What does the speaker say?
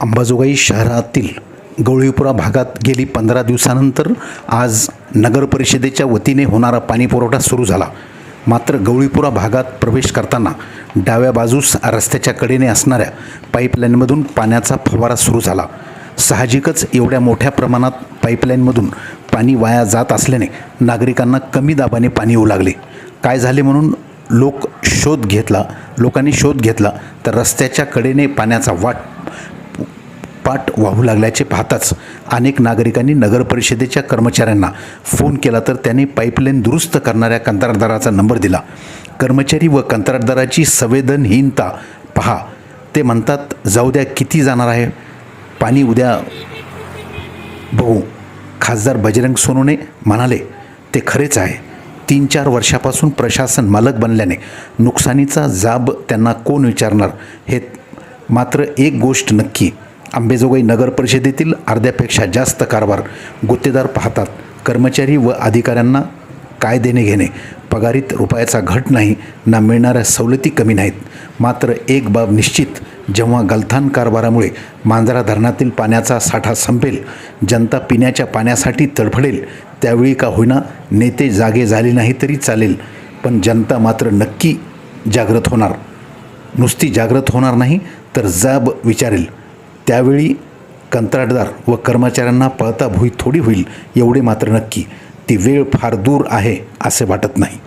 अंबाजोगाई शहरातील गवळीपुरा भागात गेली पंधरा दिवसानंतर आज नगर परिषदेच्या वतीने होणारा पाणीपुरवठा सुरू झाला. मात्र गवळीपुरा भागात प्रवेश करताना डाव्या बाजूस रस्त्याच्या कडेने असणाऱ्या पाईपलाईनमधून पाण्याचा फवारा सुरू झाला. साहजिकच एवढ्या मोठ्या प्रमाणात पाईपलाईनमधून पाणी वाया जात असल्याने नागरिकांना कमी दाबाने पाणी येऊ लागले. काय झाले म्हणून लोक शोध घेतला लोकांनी शोध घेतला तर रस्त्याच्या कडेने पाण्याचा वाट पाट वाहू लागल्याचे पाहताच अनेक नागरिकांनी नगर परिषदेच्या कर्मचाऱ्यांना फोन केला तर त्यांनी पाईपलाईन दुरुस्त करणाऱ्या कंत्राटदाराचा नंबर दिला. कर्मचारी व कंत्राटदाराची संवेदनहीनता पहा. ते म्हणतात जाऊ द्या किती जाणार आहे? पाणी उद्या बघू. खासदार बजरंग सोनूने म्हणाले ते खरेच आहे. तीन चार वर्षापासून प्रशासन मालक बनल्याने नुकसानीचा जाब त्यांना कोण विचारणार? हे मात्र एक गोष्ट नक्की. अंबेजोगाई नगर परिषदेतील अर्ध्यापेक्षा जास्त कारभार गुत्तेदार पाहतात. कर्मचारी व अधिकाऱ्यांना काय देणे घेणे. पगारीत रुपयाचा घट नाही ना मिळणाऱ्या सवलती कमी नाहीत. मात्र एक बाब निश्चित जेव्हा गलथान कारभारामुळे मांजरा धरणातील पाण्याचा साठा संपेल जनता पिण्याच्या पाण्यासाठी तडफडेल त्यावेळी का होईना नेते जागे झाले नाही तरी चालेल. पण जनता मात्र नक्की जागृत होणार. नुसती जागृत होणार नाही तर जाब विचारेल. त्यावेळी कंत्राटदार व कर्मचाऱ्यांना पळता भुई थोडी होईल एवढे मात्र नक्की. ती वेळ फार दूर आहे असे वाटत नाही.